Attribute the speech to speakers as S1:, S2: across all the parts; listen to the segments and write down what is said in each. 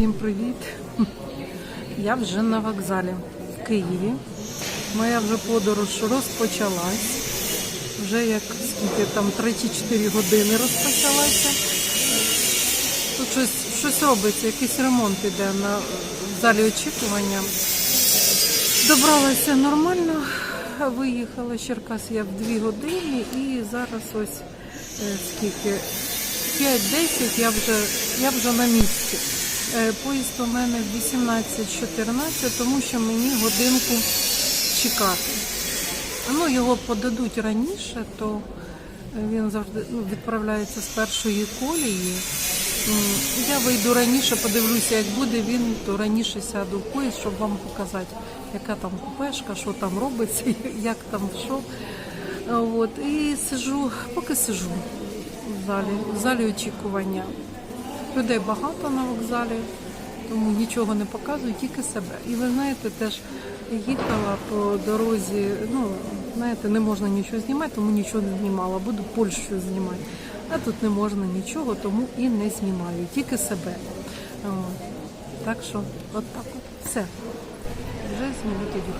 S1: Всім привіт! Я вже на вокзалі в Києві. Моя вже подорож розпочалась. Вже як скільки там 3-4 години розпочалася. Тут щось, щось робиться, якийсь ремонт іде на залі очікування. Добралася нормально, виїхала з Черкас я в 2 години і зараз ось е, скільки 5-10 я вже, я вже на місці. Е, Поїзд у мене в 18.14, тому що мені годинку чекати. Ну, його подадуть раніше, то він завжди ну, відправляється з першої колії. Я вийду раніше, подивлюся, як буде він, то раніше сяду в поїзд, щоб вам показати, яка там купешка, що там робиться, як там що. От, і сижу, поки сижу в залі, в залі очікування. Людей багато на вокзалі, тому нічого не показую, тільки себе. І ви знаєте, теж їхала по дорозі, ну, знаєте, не можна нічого знімати, тому нічого не знімала. Буду Польщу знімати. А тут не можна нічого, тому і не знімаю, тільки себе. Так що, от так от. Все. Вже зніму тоді.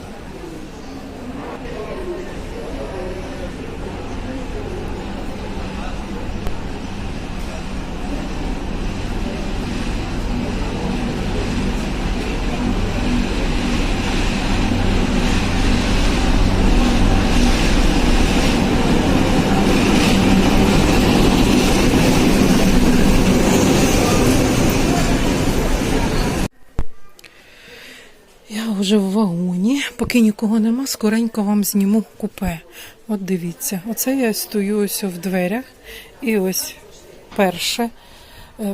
S1: Я вже в вагоні, поки нікого нема, скоренько вам зніму купе. От дивіться, оце я стою ось в дверях. І ось перше,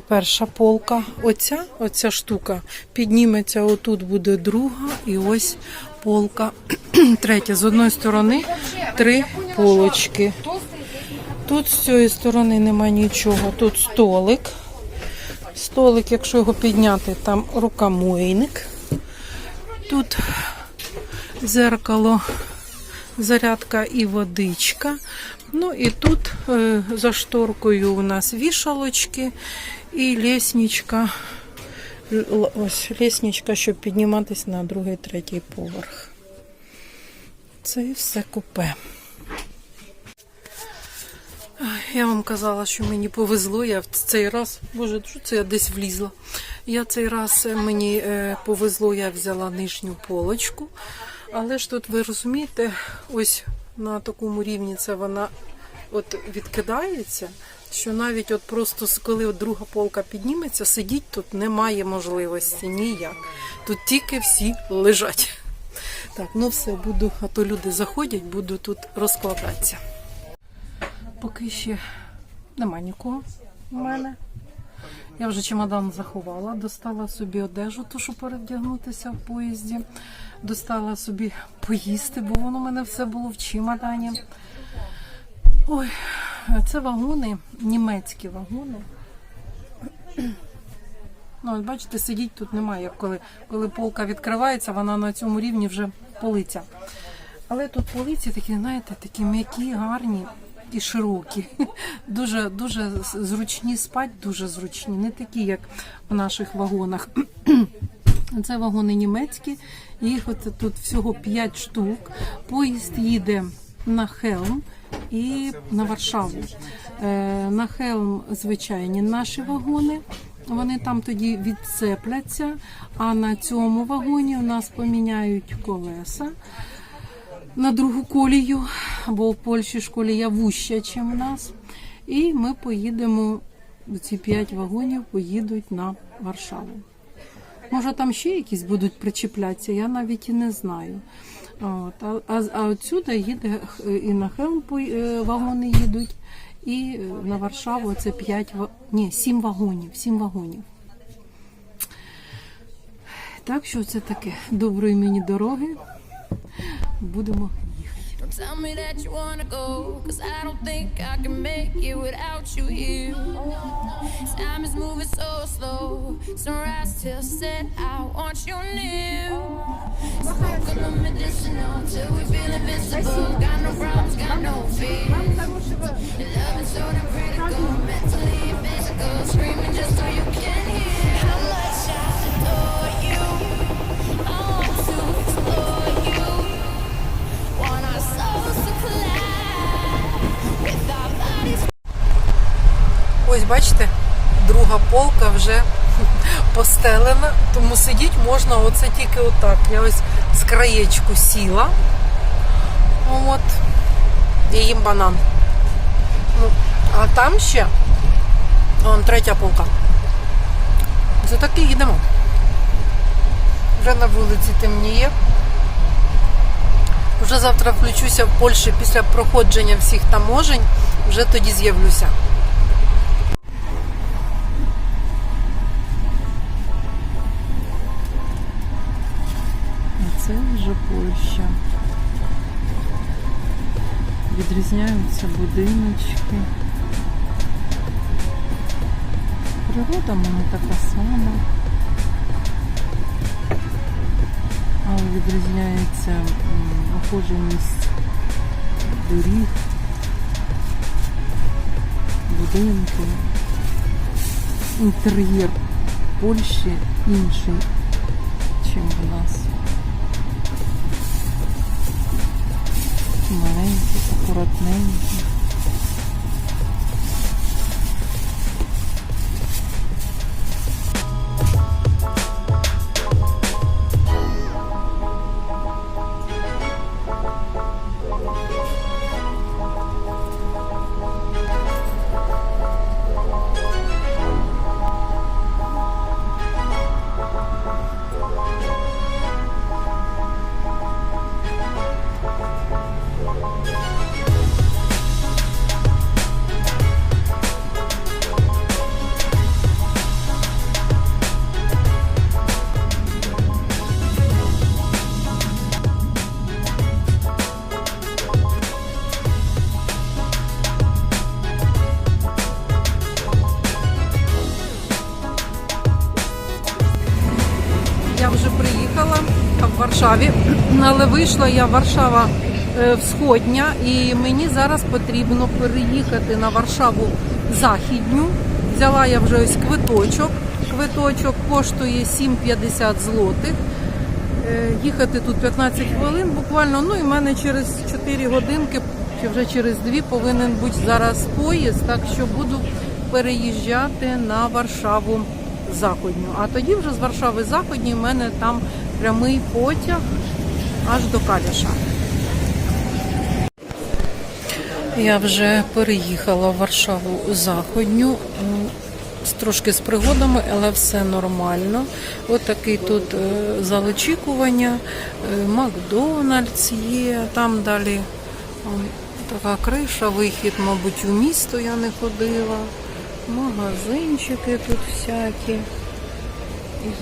S1: перша полка. Оця, оця штука підніметься, отут буде друга, і ось полка третя. З одної сторони три полочки. Тут з цієї сторони нема нічого. Тут столик. Столик, якщо його підняти, там рукомойник. Тут зеркало, зарядка і водичка. Ну і тут е, за шторкою у нас вішалочки і лісничка. Ось лісничка, щоб підніматися на другий, третій поверх. Це і все купе. Я вам казала, що мені повезло. Я в цей раз, боже, це я десь влізла. Я цей раз е, мені е, повезло, я взяла нижню полочку. Але ж тут ви розумієте, ось на такому рівні це вона от відкидається. Що навіть от просто коли друга полка підніметься, сидіть тут немає можливості ніяк. Тут тільки всі лежать. Так, ну все, буду, а то люди заходять, буду тут розкладатися. Поки ще нема нікого у мене. Я вже чемодан заховала, достала собі одежу, ту, що перевдягнутися в поїзді. Достала собі поїсти, бо воно у мене все було в чемодані. Ой, це вагони, німецькі вагони. Ну, бачите, сидіть тут немає. Як коли, коли полка відкривається, вона на цьому рівні вже полиця. Але тут полиці такі, знаєте, такі м'які, гарні і широкі. Дуже, дуже зручні спать, дуже зручні, не такі, як в наших вагонах. Це вагони німецькі, їх от тут всього 5 штук. Поїзд їде на Хелм і на Варшаву. Е, На Хелм звичайні наші вагони. Вони там тоді відцепляться, а на цьому вагоні у нас поміняють колеса на другу колію, бо в Польщі ж колія вуща, ніж в нас. І ми поїдемо, ці п'ять вагонів поїдуть на Варшаву. Може, там ще якісь будуть причіплятися, я навіть і не знаю. От, а, а, а отсюди їде і на Хелм е, вагони їдуть, і е, на Варшаву це 5, ні, 7 вагонів, 7 вагонів. Так що це таке доброї мені дороги. Будемо
S2: tell me that you wanna go, cause I don't think I can make it without you here. Time is moving so slow, sunrise till set, I want you near. Smoking on medicinal till we feel invincible. Got no problems, got no fear. Your love is so
S1: полка вже постелена, тому сидіти можна оце тільки отак. Я ось з краєчку сіла. От. І їм банан. Ну, а там ще вон, третя полка. За таки їдемо. Вже на вулиці темніє. Вже завтра включуся в Польщі після проходження всіх таможень. Вже тоді з'явлюся. Вже Польща. Відрізняються будиночки. Природа мене така сама. Але відрізняється охоженість доріг, будинки, інтер'єр Польщі інший, ніж в нас. Маленький, акуратненький. Варшаві, але вийшла я Варшава е, Всходня, і мені зараз потрібно переїхати на Варшаву Західню. Взяла я вже ось квиточок. Квиточок коштує 7,50 злотих. Е, Їхати тут 15 хвилин буквально. Ну і в мене через 4 годинки чи вже через 2 повинен бути зараз поїзд, так що буду переїжджати на Варшаву Заходню. А тоді вже з Варшави Заходньої в мене там прямий потяг аж до Каліша. Я вже переїхала в Варшаву Заходню. Трошки з пригодами, але все нормально. От такий тут е, зал очікування, е, Макдональдс є, там далі така криша, вихід, мабуть, у місто я не ходила. Магазинчики тут всякі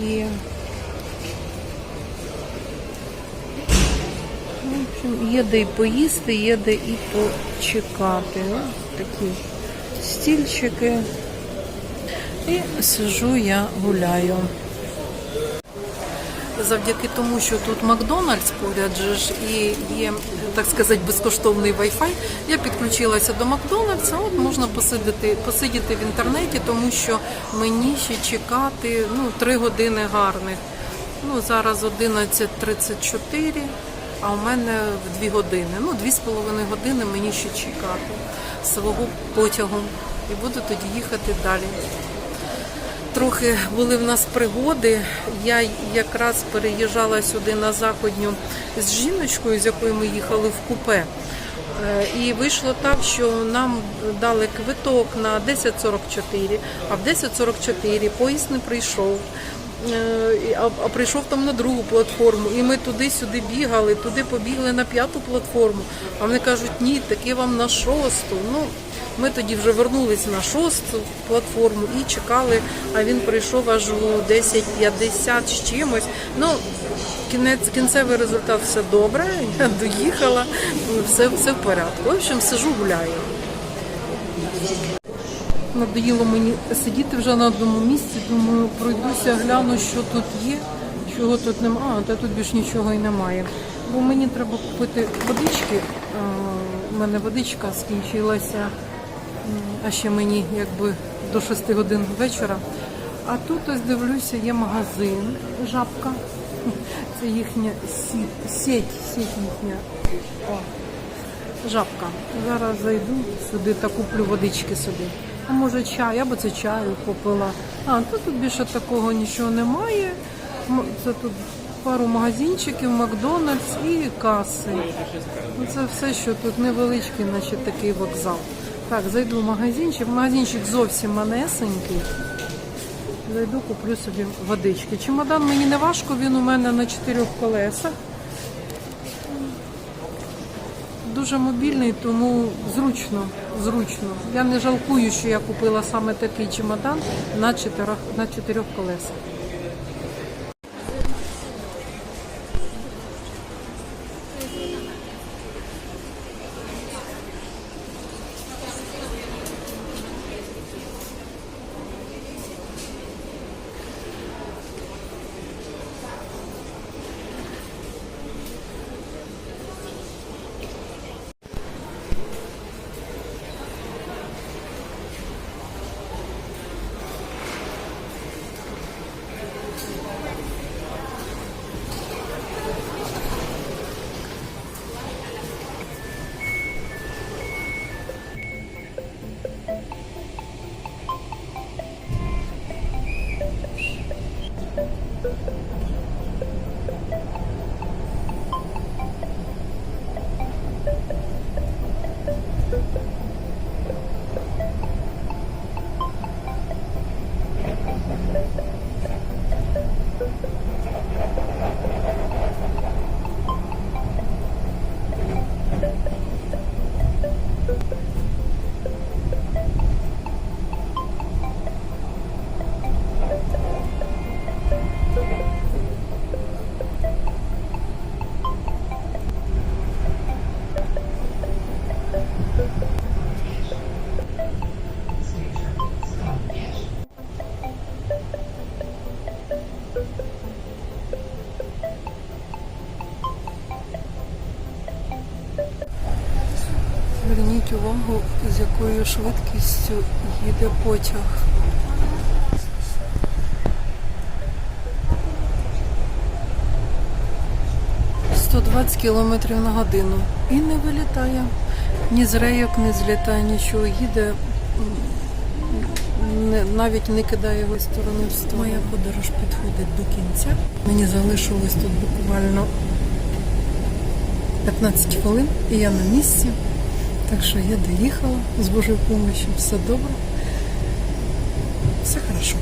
S1: є. В общем, є де і поїсти, є де і почекати. Ось такі стільчики. І сижу я гуляю. Завдяки тому, що тут Макдональдс поряд же ж і є, так сказати, безкоштовний Wi-Fi, я підключилася до Макдональдса. От можна посидіти, посидіти в інтернеті, тому що мені ще чекати ну, 3 години гарних. Ну, зараз 11.34, а у мене в 2 години. Ну, 2,5 години мені ще чекати свого потягу. І буду тоді їхати далі. Трохи були в нас пригоди. Я якраз переїжджала сюди на заходню з жіночкою, з якою ми їхали в купе. Е, І вийшло так, що нам дали квиток на 10.44, а в 10.44 поїзд не прийшов. Е, А, прийшов там на другу платформу, і ми туди-сюди бігали, туди побігли на п'яту платформу. А вони кажуть, ні, таки вам на шосту. Ну, ми тоді вже вернулись на шосту платформу і чекали, а він прийшов аж у 10.50 з чимось. Ну, кінець, кінцевий результат все добре, я доїхала, все, все в порядку. В общем, сижу, гуляю. Надоїло мені сидіти вже на одному місці, думаю, пройдуся, гляну, що тут є, чого тут немає, а та тут більш нічого і немає. Бо мені треба купити водички. У мене водичка скінчилася, а ще мені якби до 6 годин вечора. А тут ось дивлюся, є магазин, жабка. Це їхня сіть, сеть їхня. О, жабка. Зараз зайду сюди та куплю водички собі. А може чай, я би це чаю попила. А, то тут більше такого нічого немає. Це тут пару магазинчиків, Макдональдс і каси. Ну, Це все, що тут невеличкий, значить такий вокзал. Так, зайду в магазинчик. Магазинчик зовсім манесенький. Зайду, куплю собі водички. Чемодан мені не важко, він у мене на чотирьох колесах. Дуже мобільний, тому зручно, зручно. Я не жалкую, що я купила саме такий чемодан на чотирьох, на чотирьох колесах. Увагу, з якою швидкістю їде потяг. «120 кілометрів на годину. І не вилітає. Ні з рейок не злітає, нічого. Їде, не, навіть не кидає його сторони в сторону. Моя подорож підходить до кінця. Мені залишилось тут буквально 15 хвилин, і я на місці. Так що я доїхала з Божою допомогою, все добре. Все хорошо.